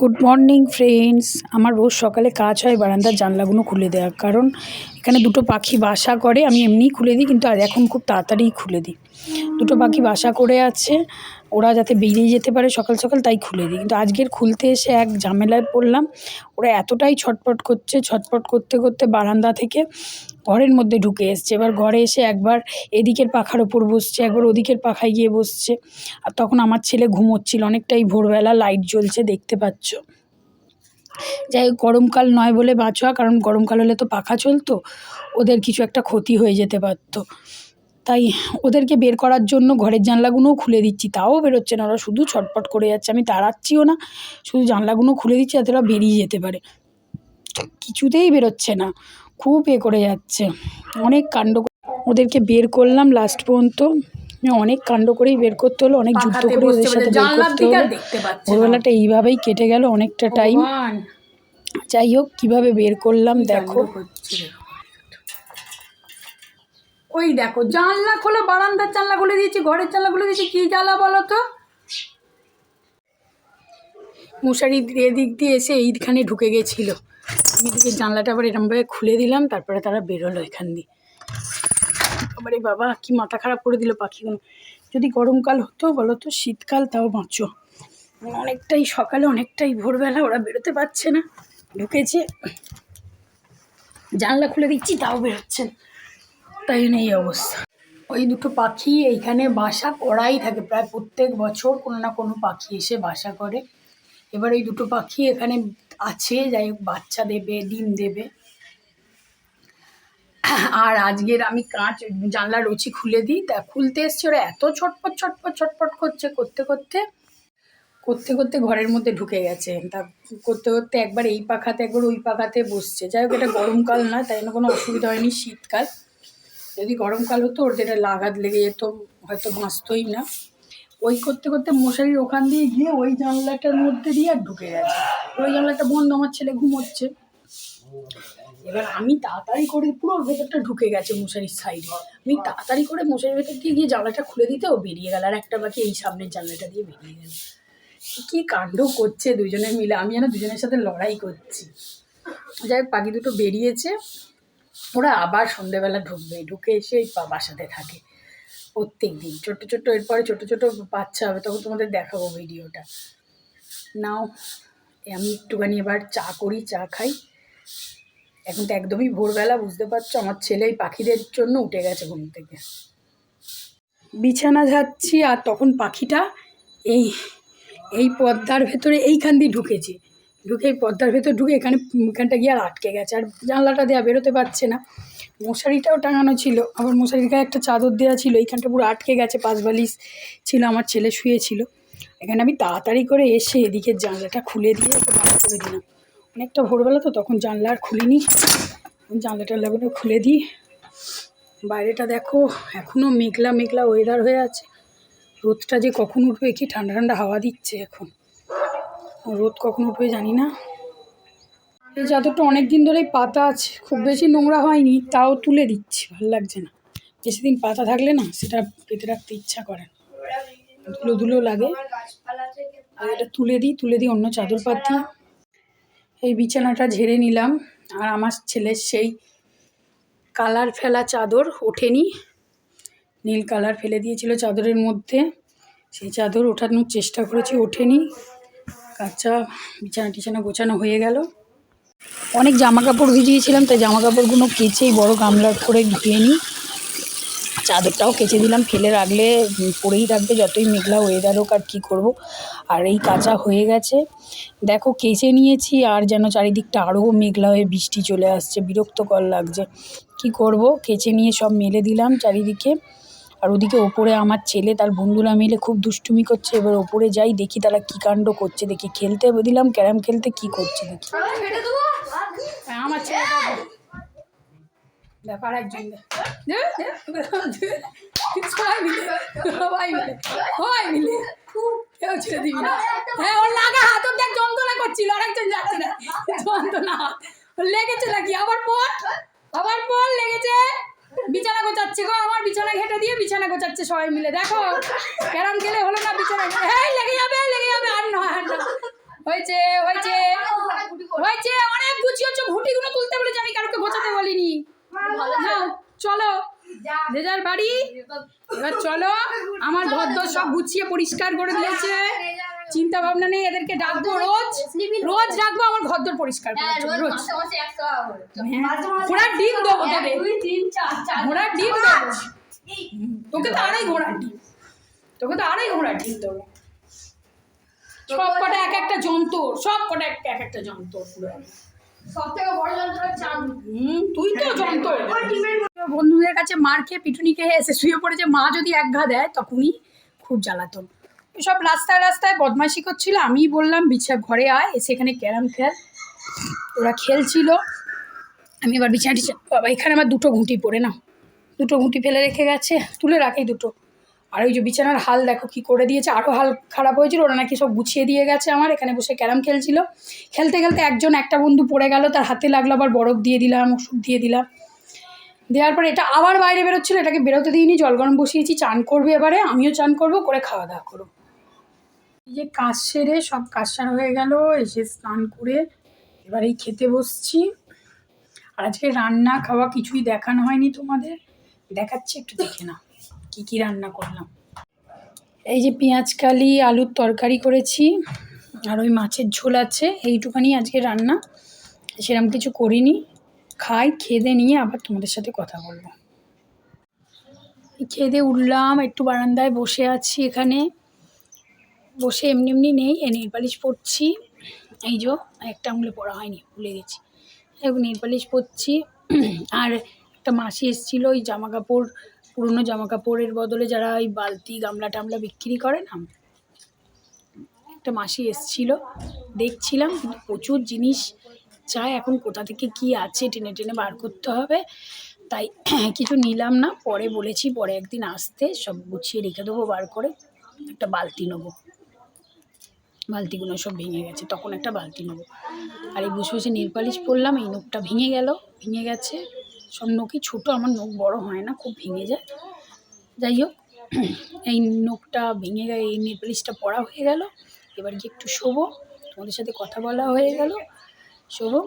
Good morning friends আমার রোজ সকালে কাজ হয়, বারান্দার জানলাগুলো খুলে দেওয়া কারণ এখানে দুটো পাখি বাসা করে, আমি এমনিই খুলে দিই, কিন্তু আর এখন খুব তাড়াতাড়ি খুলে দিই। দুটো পাখি বাসা করে আছে ওরা যাতে বেরিয়ে যেতে পারে সকাল সকাল, তাই খুলে দিই। কিন্তু আজকের খুলতে এসে এক ঝামেলায় পড়লাম। ওরা এতটাই ছটপট করছে, ছটপট করতে করতে বারান্দা থেকে ঘরের মধ্যে ঢুকে এসছে। এবার ঘরে এসে একবার এদিকের পাখার ওপর বসছে, একবার ওদিকের পাখায় গিয়ে বসছে। আর তখন আমার ছেলে ঘুমোচ্ছিল অনেকটাই। ভোরবেলা লাইট জ্বলছে, দেখতে পাচ্ছ। যাই হোক, গরমকাল নয় বলে বাঁচোয়া কারণ গরমকাল হলে তো পাখা চলতো, ওদের কিছু একটা ক্ষতি হয়ে যেতে পারতো। তাই ওদেরকে বের করার জন্য ঘরের জানলাগুলোও খুলে দিচ্ছি। তাও বেরোচ্ছে না ওরা শুধু ছটপট করে যাচ্ছে। আমি তাড়াচ্ছিও না শুধু জানলাগুলো খুলে দিচ্ছি যাতে ওরা বেরিয়ে যেতে পারে। কিছুতেই বেরোচ্ছে না খুব এ করে যাচ্ছে। অনেক কাণ্ড ওদেরকে বের করলাম লাস্ট পর্যন্ত। অনেক কাণ্ড করেই বের করতে হলো অনেক যুদ্ধ করে ওদের সাথে বের করতে হলো। ভোরবেলাটা এইভাবেই কেটে গেল অনেকটা টাইম যাই হোক কীভাবে বের করলাম দেখো। ওই দেখো, জানলা খোলা, বারান্দার জানলা খুলে দিয়েছি, ঘরের জানলা খুলে দিয়েছি, কি জ্বালা বলো তো? মশারি এদিক দিয়ে এসে এইখানে ঢুকে গেছিল। আমি এদিকে জানলাটা আবার এরমভাবে খুলে দিলাম, তারপরে তারা বেরোলো এখান দিয়ে। আবারে বাবা, কি মাথা খারাপ করে দিল পাখিগুলো। যদি গরমকাল হতো বলো তো, শীতকাল তাও বাঁচো। অনেকটাই সকালে, অনেকটাই ভোরবেলা ওরা বেরোতে পারছে না। ঢুকেছে। জানলা খুলে দিচ্ছি, তাও বেরোচ্ছে না। তাই জন্য এই অবস্থা। ওই দুটো পাখি এইখানে বাসা করাই থাকে। প্রায় প্রত্যেক বছর কোনো না কোনো পাখি এসে বাসা করে। এবার ওই দুটো পাখি এখানে আছে, যাই হোক বাচ্চা দেবে, ডিম দেবে। আর আজকের আমি কাঁচ, জানলার রুচি খুলে দিই। তা খুলতে এসছে, ওরা এত ছটপট ছটপট ছটপট করছে, করতে করতে করতে করতে ঘরের মধ্যে ঢুকে গেছে। তা করতে করতে একবার এই পাখাতে, একবার ওই পাখাতে বসছে। যাই হোক, এটা গরমকাল না, তাই জন্য কোনো অসুবিধা হয়নি শীতকাল। যদি গরমকাল হতো, ওর যেটা লাগাত লেগে যেত, হয়তো বাঁচতই না। ওই করতে করতে মশারির ওখান দিয়ে গিয়ে ওই জানলাটার মধ্যে দিয়ে আর ঢুকে গেছে। ওই জানলাটা বন্ধ, আমার ছেলে ঘুমোচ্ছে। এবার আমি তাড়াতাড়ি করে পুরো ভেতরটা ঢুকে গেছে মশারির সাইডে আমি তাড়াতাড়ি করে মশারির ভেতর দিয়ে গিয়ে জানলাটা খুলে দিতে, ও বেরিয়ে গেল। আর একটা বাকি এই সামনের জানলাটা দিয়ে বেরিয়ে গেল। কি কাণ্ড করছে দুজনে মিলে? আমি যেন দুজনের সাথে লড়াই করছি। যাই পাখি দুটো বেরিয়েছে। ওরা আবার সন্ধেবেলা ঢুকবে, ঢুকে এসে এই পা- বাসাতে থাকে। প্রত্যেক দিন। ছোট্ট ছোট্ট, এরপরে ছোট ছোট বাচ্চা হবে, তখন তোমাদের দেখাবো ভিডিওটা। নাও, আমি একটুখানি এবার চা করি, চা খাই। এখন তো একদমই ভোরবেলা, বুঝতে পারছ? আমার ছেলে এই পাখিদের জন্য উঠে গেছে ঘুম থেকে। বিছানা যাচ্ছি আর তখন পাখিটা এই এই পর্দার ভেতরে এইখান দিয়ে ঢুকেছে। ঢুকে পর্দার ভেতর ঢুকে এখানে এখানটা গিয়ে আর আটকে গেছে। আর জানলাটা দেওয়া বেরোতে পারছে না। মশারিটাও টাঙানো ছিল। আবার মশারির গায়ে একটা চাদর দেওয়া ছিল। এইখানটা পুরো আটকে গেছে। পাঁচ বালিশ ছিল, আমার ছেলে শুয়েছিল। এখানে আমি তাড়াতাড়ি করে এসে এদিকে জানলাটা খুলে দিয়ে বার করে দিলাম। অনেকটা ভোরবেলা তো, তখন জানলা আর খুলিনি। জানলা টানলাগুলো খুলে দিই। বাইরেটা দেখো এখনও মেঘলা মেঘলা ওয়েদার হয়ে আছে। রোদটা যে কখন উঠবে কি ঠান্ডা ঠান্ডা হাওয়া দিচ্ছে এখন। রোদ কখন উঠবে জানি না। এই চাদরটা অনেক দিন ধরেই পাতা আছে, খুব বেশি নোংরা হয়নি, তাও তুলে দিচ্ছি, ভালো লাগছে না। বেশি দিন পাতা থাকলে না, সেটা পেতে রাখতে ইচ্ছা করে। ধুলো ধুলো লাগে। এটা তুলে দিই তুলে দিই অন্য চাদর পাতি এই বিছানাটা ঝেড়ে নিলাম, আর আমার ছেলের সেই কালার ফেলা চাদর ওঠেনি। নীল কালার ফেলে দিয়েছিল চাদরের মধ্যে। সেই চাদর ওঠানোর চেষ্টা করেছি, ওঠেনি। কাঁচা বিছানা টিছানা গোছানো হয়ে গেল। অনেক জামা কাপড় ভিজিয়েছিলাম, তাই জামা কাপড়গুলো কেচেই বড় গামলার করে ধুয়ে নিই। চাদরটাও কেচে দিলাম, ফেলে রাখলে পরেই থাকবে যতই মেঘলা ওয়েদার হোক আর কী করব। আর এই কাঁচা হয়ে গেছে। দেখো কেচে নিয়েছি, আর যেন চারিদিকটা আরও মেঘলা হয়ে বৃষ্টি চলে আসছে, বিরক্তকর লাগছে। কি করব? কেচে নিয়ে সব মেলে দিলাম চারিদিকে। আর ওদিকে ওপরে আমার ছেলে তার বন্ধুরা মিলে খুব দুষ্টুমি করছে। এবার ওপরে যাই দেখি তারা কী কাণ্ড করছে। দেখি খেলতে দিলাম ক্যারাম খেলতে কি করছে দেখি। হ্যাঁ, আমার ব্যাপার একজন হ্যাঁ করছিল। যাচ্ছে না। লেগেছে নাকি? আবার পর আবার পর লেগেছে বিছানা গোছাচ্ছে গো আমার বিছানা ঘেটে দিয়ে বিছানা গোছাচ্ছে সবাই মিলে দেখো। ক্যারাম খেলে হলো না বিছানা হ্যাঁ লেগে যাবে লেগে যাবে। আর নয় আর নয় হয়েছে হয়েছে। হয়েছে। অনেক গুছিয়েছো ঘুটিগুলো তুলতে বলেছি আমি কারোকে গোছাতে বলিনি। নাও, চলো। যে যার বাড়ি এবার চলো। আমার ঘর সব গুছিয়ে পরিষ্কার করে দিয়েছে। চিন্তা ভাবনা নেই এদেরকে ডাকবো রোজ। রোজ ডাকবো আমার ঘর দর পরিষ্কার হ্যাঁ, রোজ হ্যাঁ, ঘোড়ার ডিম দেবো ঘোড়ার ডিম দেবো। তোকে তো আড়াই ডিম। তোকে তো আড়াই ডিম দেবো। সব কটা এক একটা যন্ত্র সব কটা এক এক একটা যন্ত্র পুরো। সব থেকে বড় যন্ত্র হুম, তুই তো যন্ত্র। বন্ধুদের কাছে মার খেয়ে পিটুনি খেয়ে এসে শুয়ে পড়েছে মা যদি এক ঘা দেয় তখনই খুব জ্বালাতন। সব রাস্তায় রাস্তায় বদমাইশি করছিল আমি বললাম বিছা ঘরে আয় এসে এখানে ক্যারাম খেল। ওরা খেলছিল। আমি এবার বিছানা বাবা এখানে আমার দুটো ঘুঁটি পড়ে না দুটো ঘুঁটি ফেলে রেখে গেছে, তুলে রাখেই দুটো। আর ওই যে বিছানার হাল দেখো কি করে দিয়েছে আরও হাল খারাপ হয়েছিল, ওরা নাকি সব গুছিয়ে দিয়ে গেছে আমার, এখানে বসে ক্যারাম খেলছিল। খেলতে খেলতে একজন, একটা বন্ধু পড়ে গেল, তার হাতে লাগল, আবার বরফ দিয়ে দিলাম, ওষুধ দিয়ে দিলাম। দেওয়ার পরে এটা আবার বাইরে বেরোচ্ছিল, এটাকে বেরোতে দিইনি, জল গরম বসিয়েছি, চান করবে এবারে, আমিও চান করব, করে খাওয়া দাওয়া করো। এই যে কাজ সেরে সব কাজ সারা হয়ে গেল, এসে স্নান করে এবার এই খেতে বসছি। আর আজকে রান্না খাওয়া কিছুই দেখানো হয়নি তোমাদের। দেখাচ্ছি, একটু দেখে না কি কি রান্না করলাম। এই যে পেঁয়াজ, কালি, আলুর তরকারি করেছি, আর ওই মাছের ঝোল আছে, এইটুখানি আজকে রান্না। সেরকম কিছু করিনি, খাই খেদে নিয়ে আবার তোমাদের সাথে কথা বলব। খেদে উঠলাম, একটু বারান্দায় বসে আছি এখানে। বসে এমনি এমনি নেই, এ নেল পালিশ পরছি। এই যো, একটা আঙুলে পড়া হয়নি, ভুলে গেছি। নেল পালিশ পরছি। আর একটা মাসি এসেছিল, ওই জামা কাপড় পুরনো জামা কাপড়ের বদলে যারা ওই বালতি, গামলা টামলা বিক্রি করে না? একটা মাসি এসেছিল, দেখছিলাম, কিন্তু প্রচুর জিনিস চাই, এখন কোথা থেকে কি আছে টেনে টেনে বার করতে হবে। তাই কিছু নিলাম না, পরে বলেছি, পরে একদিন আসতে, সব গুছিয়ে রেখে দেবো, বার করে, একটা বালতি নেব। বালতিগুলো সব ভেঙে গেছে, তখন একটা বালতি নেব। আর এই বসে বসে নেল পালিশ পরলাম, এই নখটা ভেঙে গেল, ভেঙে গেছে সব নখই ছোটো আমার নখ বড় হয় না, খুব ভেঙে যায়। যাই হোক, এই নখটা ভেঙে গেলে, এই নেল পালিশটা পড়া হয়ে গেল। এবার গিয়ে একটু শোবো, তোমাদের সাথে কথা বলা হয়ে গেল। শোবো,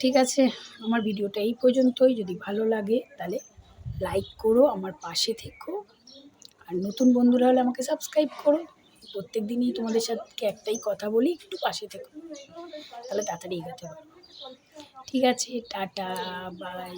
ঠিক আছে, আমার ভিডিওটা এই পর্যন্তই। যদি ভালো লাগে, তাহলে লাইক করো, আমার পাশে থেকো। আর নতুন বন্ধুরা হলে আমাকে সাবস্ক্রাইব করো। প্রত্যেক দিনই তোমাদের সাথে একটাই কথা বলি, একটু পাশে থেকো। তাহলে তাড়াতাড়ি এগোতে হবে ঠিক আছে, টাটা, বাই।